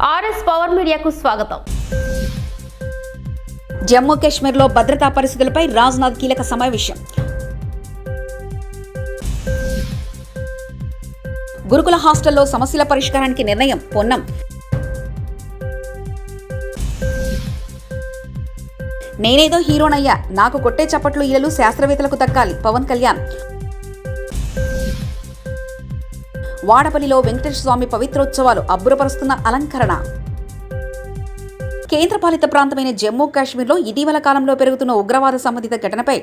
RS power మీడియాకు స్వాగతం. జమ్మూ కాశ్మీర్లో భద్రతా పరిస్థితులపై రాజ్నాథ్ కీలక సమావేశం. గురుకుల హాస్టల్లో సమస్యల పరిష్కారానికి నిర్ణయం పొన్నం. నేనేదో హీరోనయ్యా నాకు కొట్టే చప్పట్లు ఇలలు శాస్త్రవేత్తలకు దక్కాలి పవన్ కళ్యాణ్. వాడపల్లిలో వెంకటేశ్వర స్వామి పవిత్రోత్సవాలు అబ్బురపరుస్తున్న అలంకరణ. కేంద్రపాలిత ప్రాంతమైన జమ్మూ కాశ్మీర్లో ఇటీవల కాలంలో పెరుగుతున్న ఉగ్రవాద సంబంధిత ఘటనపై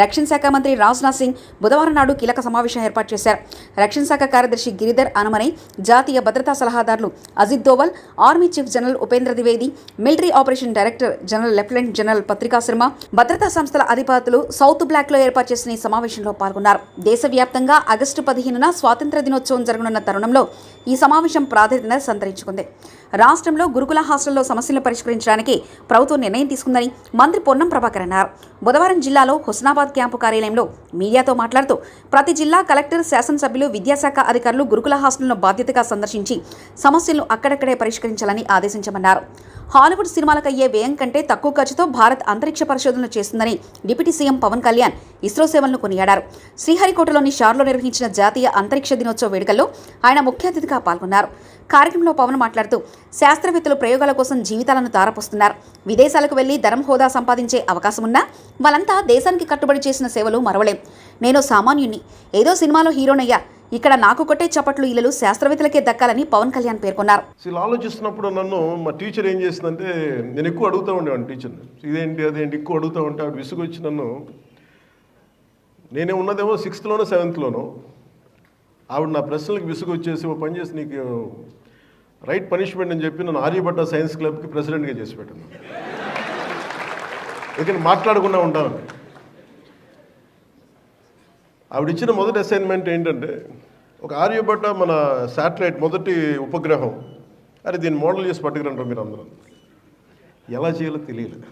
రక్షణ శాఖ మంత్రి రాజ్నాథ్ సింగ్ బుధవారం నాడు కీలక సమావేశం ఏర్పాటు చేశారు. రక్షణ శాఖ కార్యదర్శి గిరిధర్ అనుమని జాతీయ భద్రతా సలహాదారులు Ajit Doval army chief general Upendra Dwivedi military operation director general lieutenant general పత్రికా శర్మ భద్రతా సంస్థల అధిపతులు సౌత్ బ్లాక్లో ఏర్పాటు చేసిన ఈ సమావేశంలో పాల్గొన్నారు. దేశవ్యాప్తంగా ఆగస్టు పదిహేనున స్వాతంత్ర దినోత్సవం జరగనున్న తరుణంలో ఈ సమావేశం ప్రాధాన్యత సంతరించుకుంది. రాష్ట్రంలో గురుకుల హాస్టల్లో సమస్యలను పరిష్కరించడానికి ప్రభుత్వం నిర్ణయం తీసుకుందని మంత్రి పొన్నం ప్రభాకర్ అన్నారు. బుధవారం జిల్లాలో హుస్నాబాద్ క్యాంపు కార్యాలయంలో మీడియాతో మాట్లాడుతూ ప్రతి జిల్లా కలెక్టర్ శాసనసభ్యులు విద్యాశాఖ అధికారులు గురుకుల హాస్టల్ను బాధ్యతగా సందర్శించి సమస్యలను అక్కడక్కడే పరిష్కరించాలని ఆదేశించమన్నారు. హాలీవుడ్ సినిమాలకు అయ్యే వ్యయం కంటే తక్కువ ఖర్చుతో భారత్ అంతరిక్ష పరిశోధనలు చేస్తుందని డిప్యూటీ సీఎం పవన్ కళ్యాణ్ ఇస్రో సేవలను కొనియాడారు. శ్రీహరికోటలోని షార్లో నిర్వహించిన జాతీయ అంతరిక్ష దినోత్సవ వేడుకల్లో ఆయన ముఖ్య అతిథిగా పాల్గొన్నారు. కార్యక్రమంలో పవన్ మాట్లాడుతూ శాస్త్రవేత్తలు ప్రయోగాల కోసం జీవితాలను తారపోస్తున్నారు. విదేశాలకు వెళ్ళి ధరం హోదా సంపాదించే అవకాశం ఉన్నా వాళ్ళంతా దేశానికి కట్టుబడి చేసిన సేవలు మరవలేం. నేను సామాన్యుణ్ణి. ఏదో సినిమాలో హీరోనయ్యా. ఇక్కడ నాకు కొట్టే చప్పట్లు ఇళ్ళలు శాస్త్రవేత్తలకే దక్కాలని పవన్ కళ్యాణ్ పేర్కొన్నారు. అసలు ఆలోచిస్తున్నప్పుడు నన్ను మా టీచర్ ఏం చేసిందంటే నేను ఎక్కువ అడుగుతూ ఉండేవాడిని టీచర్ని. ఇదేంటి అదేంటి ఎక్కువ అడుగుతూ ఉంటే ఆవిడ విసుగు వచ్చి నన్ను నేనే ఉన్నదేమో సిక్స్త్లోనో సెవెంత్లోనో ఆవిడ నా ప్రశ్నలకు విసుగు వచ్చేసి ఓ పని చేసి నీకు రైట్ పనిష్మెంట్ అని చెప్పి నన్ను ఆర్యభట్ట సైన్స్ క్లబ్కి ప్రెసిడెంట్గా చేసి పెట్టాను ఇక్కడ మాట్లాడకుండా ఉంటాను ఆవిడ ఇచ్చిన మొదటి అసైన్మెంట్ ఏంటంటే ఒక ఆర్యభట్ట మన శాటిలైట్ మొదటి ఉపగ్రహం. అరే దీన్ని మోడల్ చేసి పట్టుకురంటారు మీరు అందరూ ఎలా చేయాలో తెలియలేదు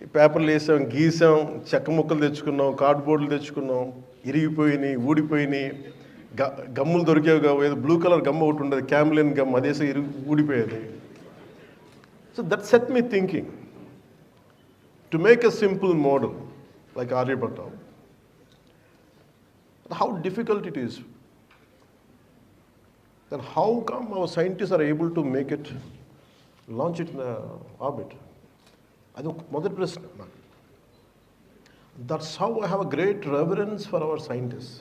పేపర్లు వేసాం గీసాం చెక్క ముక్కలు తెచ్చుకున్నాం కార్డ్బోర్డులు తెచ్చుకున్నాం ఇరిగిపోయినాయి ఊడిపోయినాయి గ గమ్ములు దొరికేవి కావు ఏదో బ్లూ కలర్ గమ్ ఒకటి ఉండేది క్యామ్లిన్ గమ్ అదేసే ఇరిగి ఊడిపోయేది so that set me thinking to make a simple model like Aryabhatta. How difficult it is then how come our scientist are able to make it launch it in? అది ఒక మొదటి ప్రశ్న నాకు that's how I have a great reverence for our scientist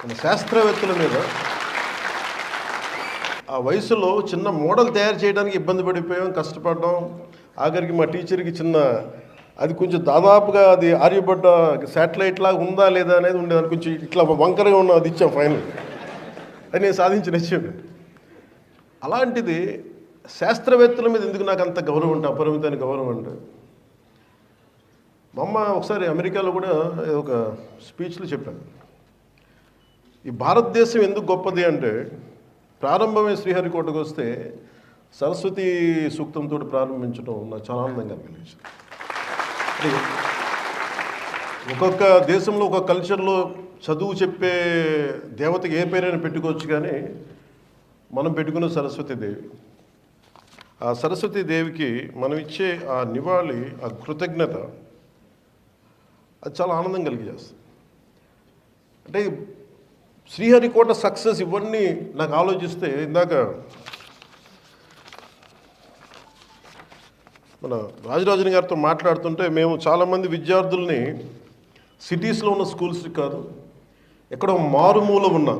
మన శాస్త్రవేత్తల మీద ఆ వయసులో చిన్న మోడల్ తయారు చేయడానికి ఇబ్బంది పడిపోయాం కష్టపడ్డాం. ఆఖరికి మా టీచర్కి చిన్న అది కొంచెం దాదాపుగా అది ఆర్యబడ్డ శాటిలైట్ లాగా ఉందా లేదా అనేది ఉండేది. కొంచెం ఇట్లా వంకరగా ఉన్న అది ఇచ్చాం ఫైనల్. అది నేను సాధించిన విషయం అలాంటిది శాస్త్రవేత్తల మీద ఎందుకు నాకు అంత గౌరవం అంటే అపరిమితమైన గౌరవం అంటే? మా అమ్మ ఒకసారి అమెరికాలో కూడా ఒక స్పీచ్లో చెప్పాను. ఈ భారతదేశం ఎందుకు గొప్పది అంటే ప్రారంభమే శ్రీహరికోటకు వస్తే సరస్వతి సూక్తంతో ప్రారంభించడం నాకు చాలా ఆనందంగా అనిపించింది. ఒక్కొక్క దేశంలో ఒక్కొక్క కల్చర్లో చదువు చెప్పే దేవతకి ఏ పేరైనా పెట్టుకోవచ్చు కానీ మనం పెట్టుకున్న సరస్వతి దేవి ఆ సరస్వతి దేవికి మనం ఇచ్చే ఆ నివాళి ఆ కృతజ్ఞత అది చాలా ఆనందం కలిగజేస్తుంది. అంటే శ్రీహరికోట సక్సెస్ ఇవన్నీ నాకు ఆలోచిస్తే ఇందాక మన రాజరాజన్ గారితో మాట్లాడుతుంటే మేము చాలామంది విద్యార్థుల్ని సిటీస్లో ఉన్న స్కూల్స్ కాదు ఎక్కడో మారుమూల ఉన్న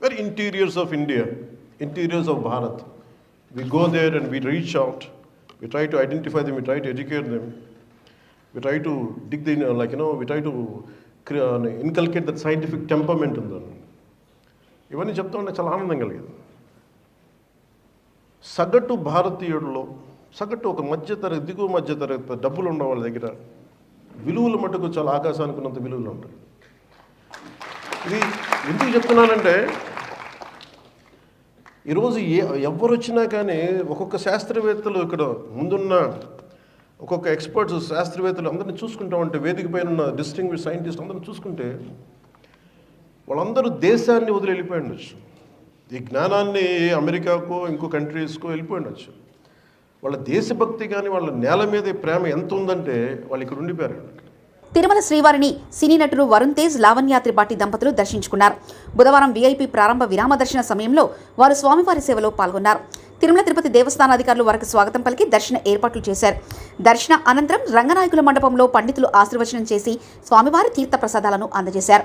very interiors of India interiors of Bharat we go there and we reach out we try to identify them we try to educate them we try to dig the like you know we try to inculcate that scientific temperament ఉందని ఇవన్నీ చెప్తా ఉంటే చాలా ఆనందం కలిగేది. సగటు భారతీయుడిలో సగటు ఒక మధ్యతరగతి దిగువ మధ్యతరగతి డబ్బులు ఉన్న వాళ్ళ దగ్గర విలువలు మటుకు చాలా ఆకాశానికి ఉన్నంత విలువలు ఉంటాయి. ఇది ఎందుకు చెప్తున్నానంటే ఈరోజు ఏ ఎవరు వచ్చినా కానీ ఒక్కొక్క శాస్త్రవేత్తలు ఇక్కడ ముందున్న ఒక్కొక్క ఎక్స్పర్ట్స్ శాస్త్రవేత్తలు అందరిని చూసుకుంటా ఉంటే వేదిక పైన ఉన్న డిస్టింగ్విష్ సైంటిస్ట్ అందరిని చూసుకుంటే వాళ్ళందరూ దేశాన్ని వదిలి వెళ్ళిపోయి ఉండొచ్చు. ఈ జ్ఞానాన్ని అమెరికాకో ఇంకో కంట్రీస్కో వెళ్ళిపోయినచ్చు వాళ్ళ దేశభక్తి కానీ వాళ్ళ నేల మీద ప్రేమ ఎంత ఉందంటే వాళ్ళు ఇక్కడ ఉండిపోయారు. తిరుమల శ్రీవారిని సినీ నటుడు వరుణ్ తేజ్ లావణ్య త్రిపాఠి దంపతులు దర్శించుకున్నారు. బుధవారం వీఐపీ ప్రారంభ విరామ దర్శన సమయంలో వారు స్వామివారి సేవలో పాల్గొన్నారు. తిరుమల తిరుపతి దేవస్థాన అధికారులు వారికి స్వాగతం పలికి దర్శన ఏర్పాట్లు చేశారు. దర్శన అనంతరం రంగనాయకుల మండపంలో పండితులు ఆశీర్వచనం చేసి స్వామివారి తీర్థ ప్రసాదాలను అందజేశారు.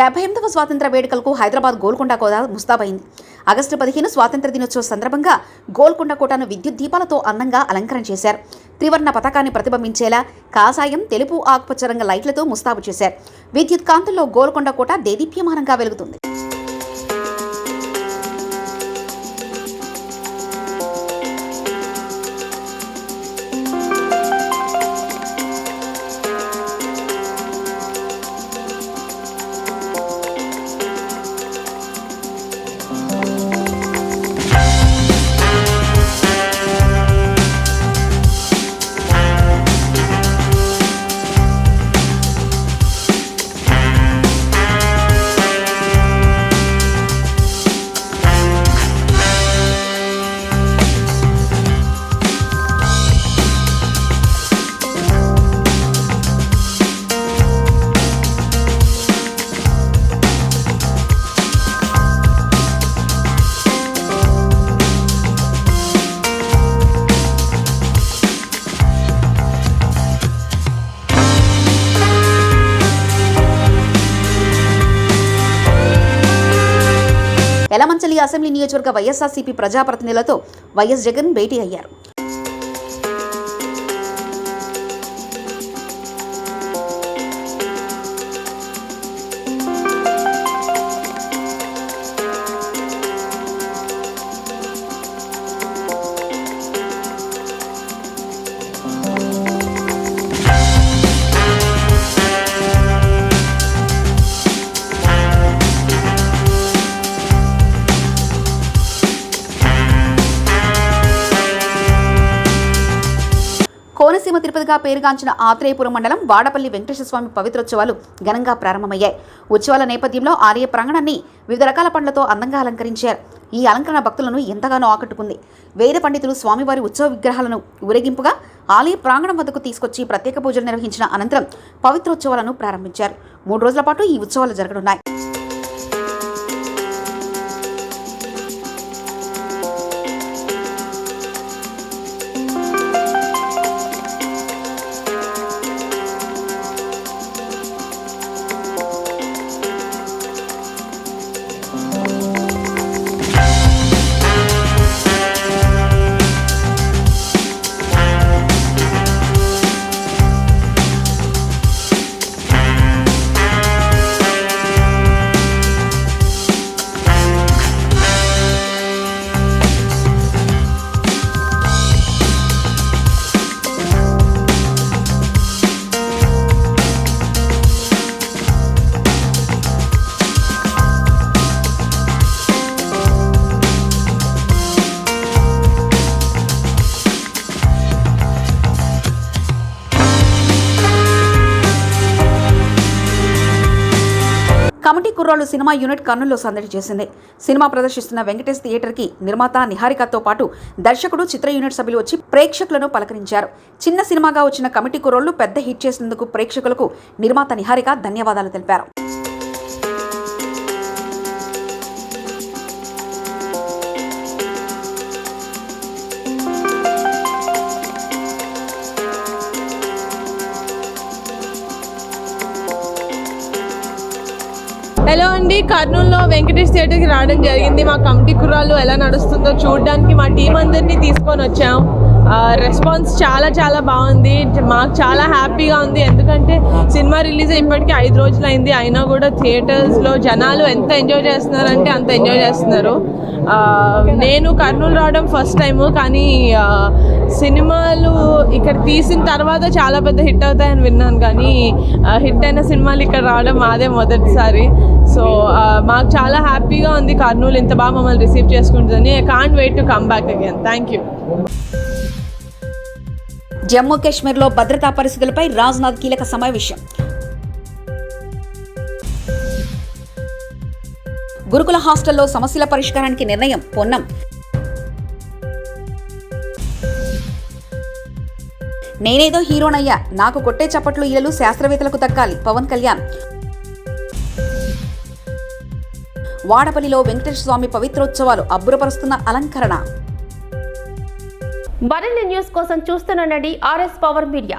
డెబ్బై ఎనిమిదవ స్వాతంత్ర వేడుకలకు హైదరాబాద్ గోల్కొండ కోట ముస్తాబైంది. ఆగస్టు పదిహేను స్వాతంత్ర దినోత్సవ సందర్భంగా గోల్కొండ కోటను విద్యుత్ దీపాలతో అందంగా అలంకరణ చేశారు. త్రివర్ణ పతాకాన్ని ప్రతిబింబించేలా కాషాయం తెలుపు ఆకుపచ్చ రంగు లైట్లతో ముస్తాబు చేశారు. విద్యుత్ కాంతుల్లో గోల్కొండ కోట దేదీప్యమానంగా వెలుగుతుంది. అసెంబ్లీ నియోజకవర్గ వైఎస్ఆర్సీపీ ప్రజాప్రతినిధులతో వైఎస్ జగన్ భేటీ అయ్యారు. కోనసీమ తిరుపతిగా పేరుగాంచిన ఆత్రేయపురం మండలం వాడపల్లి వెంకటేశ్వర స్వామి పవిత్రోత్సవాలు ఘనంగా ప్రారంభమయ్యాయి. ఉత్సవాల నేపథ్యంలో ఆలయ ప్రాంగణాన్ని వివిధ రకాల పండ్లతో అందంగా అలంకరించారు. ఈ అలంకరణ భక్తులను ఎంతగానో ఆకట్టుకుంది. వేద పండితులు స్వామివారి ఉత్సవ విగ్రహాలను ఊరేగింపుగా ఆలయ ప్రాంగణం వద్దకు తీసుకొచ్చి ప్రత్యేక పూజలు నిర్వహించిన అనంతరం పవిత్రోత్సవాలను ప్రారంభించారు. మూడు రోజుల పాటు ఈ ఉత్సవాలు జరగనున్నాయి. కుర్రాళ్ళు సినిమా యూనిట్ కర్నూలులో సందడి చేసింది. సినిమా ప్రదర్శిస్తున్న వెంకటేష్ థియేటర్కి నిర్మాత నిహారికతో పాటు దర్శకుడు చిత్ర యూనిట్ సభ్యులు వచ్చి ప్రేక్షకులను పలకరించారు. చిన్న సినిమాగా వచ్చిన కమిటీ కుర్రోళ్ళు పెద్ద హిట్ చేసినందుకు ప్రేక్షకులకు నిర్మాత నిహారిక ధన్యవాదాలు తెలిపారు. కర్నూలులో వెంకటేష్ థియేటర్కి రావడం జరిగింది. మా కమిటీ కుర్రాళ్ళు ఎలా నడుస్తుందో చూడడానికి మా టీం అందరినీ తీసుకొని వచ్చాం. రెస్పాన్స్ చాలా చాలా బాగుంది. మాకు చాలా హ్యాపీగా ఉంది. ఎందుకంటే సినిమా రిలీజ్ ఇప్పటికీ ఐదు రోజులు అయింది అయినా కూడా థియేటర్స్లో జనాలు ఎంత ఎంజాయ్ చేస్తున్నారంటే అంత ఎంజాయ్ చేస్తున్నారు. నేను కర్నూలు రావడం ఫస్ట్ టైము కానీ సినిమాలు ఇక్కడ తీసిన తర్వాత చాలా పెద్ద హిట్ అవుతాయని విన్నాను కానీ హిట్ అయిన సినిమాలు ఇక్కడ రావడం మాదే మొదటిసారి. సో మాకు చాలా హ్యాపీగా ఉంది కర్నూలు ఇంత బాగా మమ్మల్ని receive చేసుకుంటుందని. Can't wait to come back again thank you Jammu కాశ్మీర్లో భద్రతా పరిస్థితులపై రాజ్నాథ్ కీలక సమావేశం. గురుకుల హాస్టల్లో సమస్యల పరిష్కారానికి నిర్ణయం పొన్నం. నేనేదో హీరోనయ్యా. నాకు కొట్టే చప్పట్లు ఇలలు శాస్త్రవేత్తలకు దక్కాలి. పవన్ కళ్యాణ్. వాడపల్లిలో వెంకటేశ్వర స్వామి పవిత్రోత్సవాలు అబ్బురపరుస్తున్న అలంకరణ. మరిన్ని న్యూస్ కోసం చూస్తున్నానండి ఆర్ఎస్ పవర్ మీడియా.